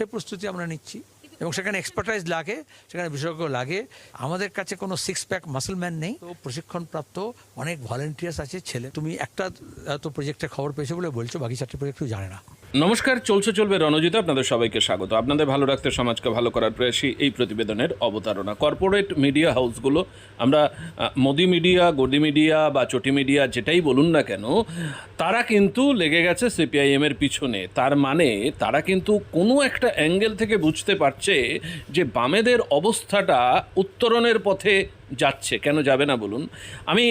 সেই প্রস্তুতি আমরা নিচ্ছি। এবং সেখানে এক্সপার্টাইজ লাগে সেখানে বিশেষজ্ঞ লাগে। আমাদের কাছে কোনো সিক্স প্যাক মাসলম্যান নেই। তো প্রশিক্ষণপ্রাপ্ত অনেক ভলেন্টিয়ার্স আছে ছেলে। তুমি একটা তো প্রজেক্টের খবর পেয়েছ বলে বলছো বাকি চারটি প্রজেক্ট জানে না। নমস্কার, চলছে চলবে রণজিত আপনাদের সবাইকে স্বাগত। আপনাদের ভালো রাখতে, সমাজকে ভালো করার প্রয়াসী এই প্রতিবেদনের অবতারণা। কর্পোরেট মিডিয়া হাউসগুলো আমরা মোদি মিডিয়া গদি মিডিয়া বা চটি মিডিয়া যেটাই বলুন না কেন, তারা কিন্তু লেগে গেছে সিপিআইএম এর পিছনে। তার মানে তারা কিন্তু কোনো একটা অ্যাঙ্গেল থেকে বুঝতে পারছে যে বামেদের অবস্থাটা উত্তরণের পথে যাচ্ছে, কেন যাবে না বলুন। আমি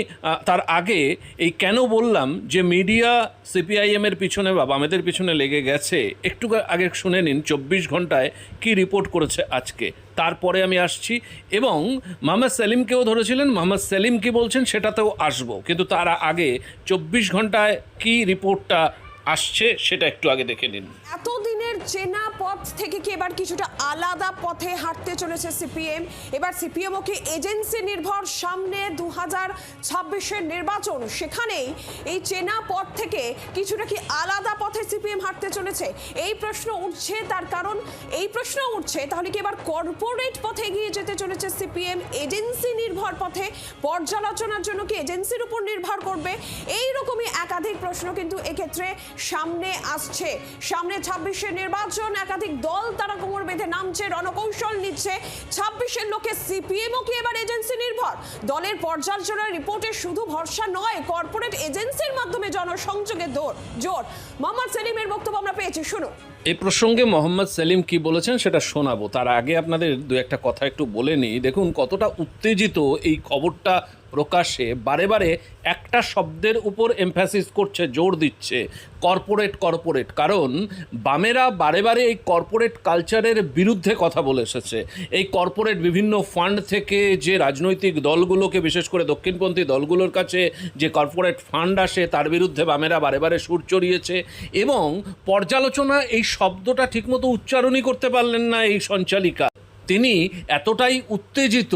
তার আগে এই কেন বললাম যে মিডিয়া সিপিআইএম এর পিছনে বা বামেদের পিছনে লেগে গেছে, একটু আগে শুনে নিন, চব্বিশ ঘন্টায় কি রিপোর্ট করেছে আজকে। তারপরে আমি আসছি এবং মোহাম্মদ সেলিমকেও ধরেছিলেন, মোহাম্মদ সেলিম কি বলছেন সেটাতেও আসব। কিন্তু তার আগে চব্বিশ ঘন্টায় কি রিপোর্টটা আসছে সেটা একটু আগে দেখে নিন। এতদিনের চেনা পথ থেকে কি এবার কিছুটা আলাদা পথে হাঁটতে চলেছে সিপিএম? এবার সিপিএমও কি এজেন্সি নির্ভর? সামনে দু হাজার ছাব্বিশের নির্বাচন, সেখানেই এই চেনা পথ থেকে কিছুটা কি আলাদা পথে সিপিএম হাঁটতে চলেছে? এই প্রশ্ন উঠছে তার কারণ, এই প্রশ্ন উঠছে তাহলে কি এবার কর্পোরেট পথে এগিয়ে যেতে চলেছে সিপিএম? এজেন্সি নির্ভর পথে পর্যালোচনার জন্য কি এজেন্সির উপর নির্ভর করবে? এই রকমই একাধিক প্রশ্ন কিন্তু এক্ষেত্রে সামনে আসছে। সামনে ছাব্বিশের নির্বাচন একাধিক দল তারা কোমর বেঁধে নামছে, রণকৌশল নিচ্ছে। ছাব্বিশের লোকে সিপিএমও কি এবার এজেন্সি নির্ভর? দলের পর্যালোচনা রিপোর্টে শুধু ভরসা নয়, কর্পোরেট এজেন্সির মাধ্যমে জনসংযোগের জোর। মোহাম্মদ সেলিমের বক্তব্য আমরা পেয়েছি, শুনুন। এই প্রসঙ্গে মোহাম্মদ সেলিম কি বলেছেন সেটা শোনাবো। তার আগে আপনাদের দু একটা কথা একটু বলে নিই। দেখুন, কতটা উত্তেজিত এই খবরটা প্রকাশে। বারে বারে একটা শব্দের উপর এমফ্যাসিস করছে, জোর দিচ্ছে। কর্পোরেট কর্পোরেট কারণ, বামেরা বারে বারে এই কর্পোরেট কালচারের বিরুদ্ধে কথা বলে এসেছে। এই কর্পোরেট বিভিন্ন ফান্ড থেকে যে রাজনৈতিক দলগুলোকে, বিশেষ করে দক্ষিণপন্থী দলগুলোর কাছে যে কর্পোরেট ফান্ড আসে, তার বিরুদ্ধে বামেরা বারে বারে সুর চড়িয়েছে। এবং পর্যালোচনা এই শব্দটা ঠিকমতো উচ্চারণই করতে পারলেন না এই সঞ্চালিকা। তিনি এতটাই উত্তেজিত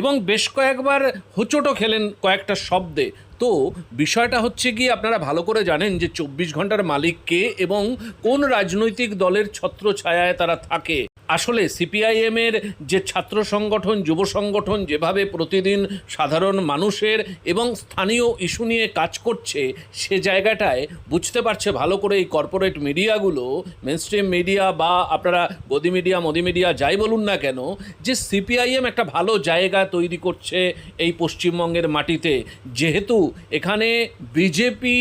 এবং বেশ কয়েকবার হোঁচটও খেলেন কয়েকটা শব্দে। তো বিষয়টা হচ্ছে কি, আপনারা ভালো করে জানেন যে চব্বিশ ঘণ্টার মালিককে এবং কোন রাজনৈতিক দলের ছত্রছায়ায় তারা থাকে। আসলে সিপিআইএম এর যে ছাত্র সংগঠন, যুব সংগঠন যেভাবে প্রতিদিন সাধারণ মানুষের এবং স্থানীয় ইস্যু নিয়ে কাজ করছে, সে জায়গাটায় বুঝতে পারছে ভালো করে এই কর্পোরেট মিডিয়াগুলো মেনস্ট্রিম মিডিয়া বা আপনারা গদি মিডিয়া মোদি মিডিয়া যাই বলুন না কেন, যে সিপিআইএম একটা ভালো জায়গা তৈরি করছে এই পশ্চিমবঙ্গের মাটিতে। যেহেতু এখানে বিজেপি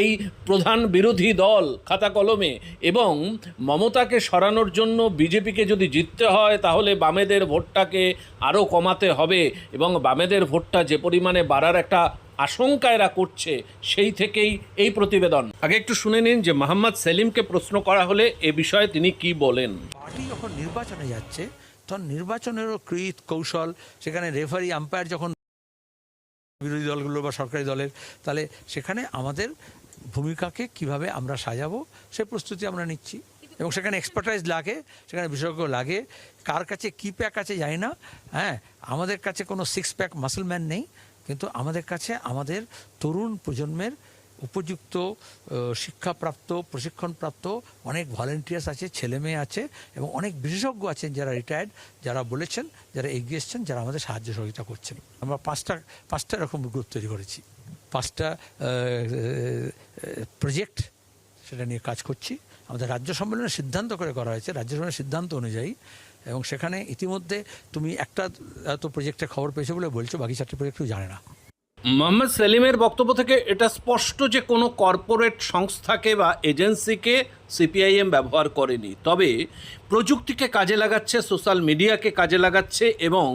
এই প্রধান বিরোধী দল খাতা কলমে এবং মমতাকে সরানোর জন্য বিজেপিকে যদি জিততে হয়, তাহলে বামেদের ভোটটাকে আরও কমাতে হবে এবং বামেদের ভোটটা যে পরিমাণে বাড়ার একটা আশঙ্কা এরা করছে, সেই থেকেই এই প্রতিবেদন। আগে একটু শুনে নিন যে মোহাম্মদ সেলিমকে প্রশ্ন করা হলে এ বিষয়ে তিনি কি বলেন। পার্টি যখন নির্বাচনে যাচ্ছে, তখন নির্বাচনেরও কৃত কৌশল, সেখানে রেফারি আম্পায়ার যখন বিরোধী দলগুলো বা সরকারি দলের। তাহলে সেখানে আমাদের ভূমিকাকে কীভাবে আমরা সাজাবো, সে প্রস্তুতি আমরা নিচ্ছি। এবং সেখানে এক্সপার্টাইজ লাগে, সেখানে বিশেষজ্ঞ লাগে, কার কাছে কী প্যাক আছে জানি না। হ্যাঁ আমাদের কাছে কোনো সিক্স প্যাক মাসলম্যান নেই, কিন্তু আমাদের কাছে আমাদের তরুণ প্রজন্মের উপযুক্ত শিক্ষাপ্রাপ্ত, প্রশিক্ষণপ্রাপ্ত অনেক ভলেন্টিয়ার্স আছে, ছেলে মেয়ে আছে এবং অনেক বিশেষজ্ঞ আছেন যারা রিটায়ার্ড যারা বলেছেন, যারা এগিয়ে এসছেন, যারা আমাদের সাহায্য সহযোগিতা করছেন। আমরা পাঁচটা পাঁচটা এরকম গ্রুপ তৈরি করেছি। পাঁচটা প্রজেক্ট সেটা নিয়ে কাজ করছি। আমাদের রাজ্য সম্মেলনের সিদ্ধান্ত করে করা হয়েছে, রাজ্য সম্মেলনের সিদ্ধান্ত অনুযায়ী এবং সেখানে ইতিমধ্যে তুমি একটা তো প্রজেক্টের খবর পেয়েছ বলে বলছো, বাকি চারটে প্রজেক্ট জানে না। মোহাম্মদ সেলিমের বক্তব্য থেকে এটা স্পষ্ট যে কোনো কর্পোরেট সংস্থাকে বা এজেন্সিকে সিপিআইএম ব্যবহার করেনি। তবে প্রযুক্তিকে কাজে লাগাচ্ছে, সোশ্যাল মিডিয়াকে কাজে লাগাচ্ছে এবং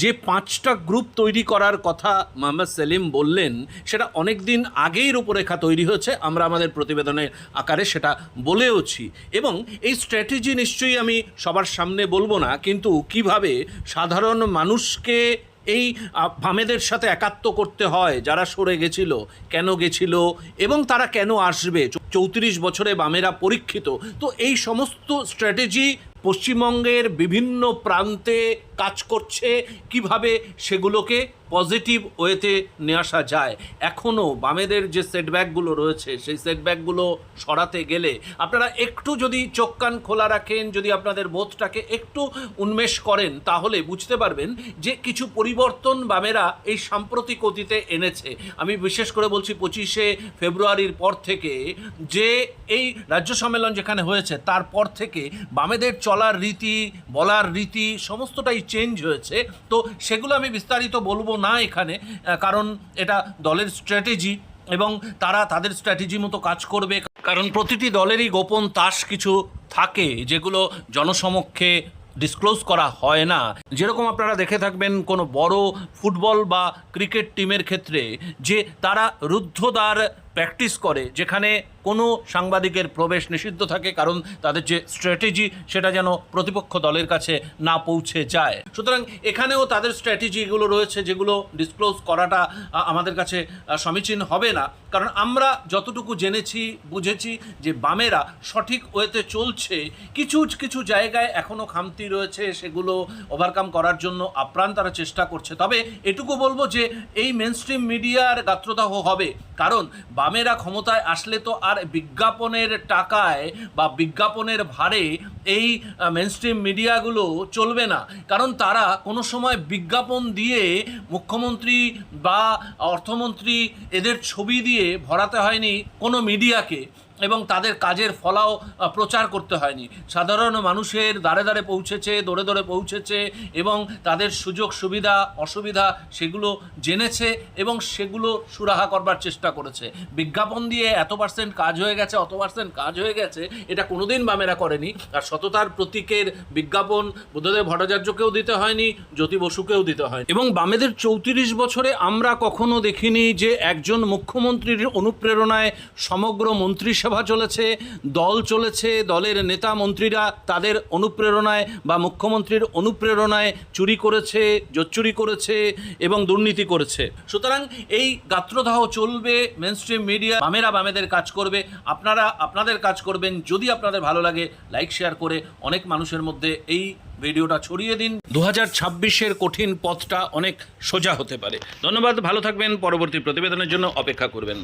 যে পাঁচটা গ্রুপ তৈরি করার কথা মোহাম্মদ সেলিম বললেন, সেটা অনেক দিন আগেই রূপরেখা তৈরি হয়েছে। আমরা আমাদের প্রতিবেদনের আকারে সেটা বলেওছি। এবং এই স্ট্র্যাটেজি নিশ্চয়ই আমি সবার সামনে বলব না, কিন্তু কীভাবে সাধারণ মানুষকে এই ফামেদের সাথে একাত্ম করতে হয়, যারা সরে গেছিল, কেন গেছিল, এবং তারা কেন আসবে? চৌত্রিশ বছরে বামেরা পরীক্ষিত। তো এই সমস্ত স্ট্র্যাটেজি পশ্চিমবঙ্গের বিভিন্ন প্রান্তে কাজ করছে, কীভাবে সেগুলোকে পজিটিভ ওয়েতে নিয়ে আসা যায়। এখনও বামেদের যে সেটব্যাকগুলো রয়েছে, সেই সেটব্যাকগুলো সরাতে গেলে আপনারা একটু যদি চোখ কান খোলা রাখেন, যদি আপনাদের বোধটাকে একটু উন্মেষ করেন, তাহলে বুঝতে পারবেন যে কিছু পরিবর্তন বামেরা এই সাম্প্রতিক অতীতে এনেছে। আমি বিশেষ করে বলছি পঁচিশে ফেব্রুয়ারির পর থেকে যে এই রাজ্য সম্মেলন যেখানে হয়েছে, তারপর থেকে বামেদের চলার রীতি, বলার রীতি, সমস্তটাই চেঞ্জ হয়েছে, তো সেগুলো আমি বিস্তারিত বলব না এখানে কারণ এটা দলের স্ট্র্যাটেজি এবং তারা তাদের স্ট্র্যাটেজি মতো কাজ করবে। কারণ প্রতিটি দলেরই গোপন তাস কিছু থাকে যেগুলো জনসমক্ষে ডিসক্লোজ করা হয় না। যেরকম আপনারা দেখে থাকবেন কোনো বড় ফুটবল বা ক্রিকেট টিমের ক্ষেত্রে যে তারা রুদ্ধদ্বার প্র্যাকটিস করে, যেখানে কোনো সাংবাদিকের প্রবেশ নিষিদ্ধ থাকে, কারণ তাদের যে স্ট্র্যাটেজি, সেটা যেন প্রতিপক্ষ দলের কাছে না পৌঁছে যায়। সুতরাং এখানেও তাদের স্ট্র্যাটেজিগুলো রয়েছে, যেগুলো ডিসক্লোজ করাটা আমাদের কাছে সমীচীন হবে না। কারণ আমরা যতটুকু জেনেছি, বুঝেছি যে বামেরা সঠিক ওয়েতে চলছে। কিছু কিছু জায়গায় এখনও খামতি রয়েছে, সেগুলো ওভারকাম করার জন্য আপ্রাণ তারা চেষ্টা করছে। তবে এটুকু বলব যে, এই মেন স্ট্রিম মিডিয়ার গাত্রদাহ হবে। কারণ বামেরা ক্ষমতায় আসলে তো আর বিজ্ঞাপনের টাকায় বা বিজ্ঞাপনের ভারে এই মেন স্ট্রিম মিডিয়াগুলো চলবে না। কারণ তারা কোনো সময় বিজ্ঞাপন দিয়ে মুখ্যমন্ত্রী বা অর্থমন্ত্রী এদের ছবি দিয়ে ভরাতে হয়নি কোনো মিডিয়াকে। এবং তাদের কাজের ফলাও প্রচার করতে হয়নি। সাধারণ মানুষের দ্বারে দ্বারে পৌঁছেছে, দৌড়ে দৌড়ে পৌঁছেছে এবং তাদের সুযোগ, সুবিধা, অসুবিধা সেগুলো জেনেছে এবং সেগুলো সুরাহা করবার চেষ্টা করেছে। বিজ্ঞাপন দিয়ে এত পার্সেন্ট কাজ হয়ে গেছে, অত পার্সেন্ট কাজ হয়ে গেছে, এটা কোনোদিন বামেরা করেনি। আর সততার প্রতীকের বিজ্ঞাপন বুদ্ধদেব ভট্টাচার্যকেও দিতে হয়নি, জ্যোতি বসুকেও দিতে হয় এবং বামেদের চৌত্রিশ বছরে আমরা কখনো দেখিনি যে একজন মুখ্যমন্ত্রীর অনুপ্রেরণায় সমগ্র মন্ত্রিসভা চলেছে, দল চলেছে, দলের নেতা মন্ত্রীরা তাদের অনুপ্রেরণায় বা মুখ্যমন্ত্রীর অনুপ্রেরণায় চুরি করেছে, জোচ্চুরি করেছে এবং দুর্নীতি করেছে। সুতরাং এই গাত্রদাহ চলবে মেন স্ট্রিম মিডিয়া বামেরা বামেদের কাজ করবে, আপনারা আপনাদের কাজ করবেন, যদি আপনাদের ভালো লাগে লাইক শেয়ার করে অনেক মানুষের মধ্যে এই ভিডিওটা ছড়িয়ে দিন। দু হাজার কঠিন পথটা অনেক সোজা হতে পারে। ধন্যবাদ, ভালো থাকবেন, পরবর্তী প্রতিবেদনের জন্য অপেক্ষা করবেন।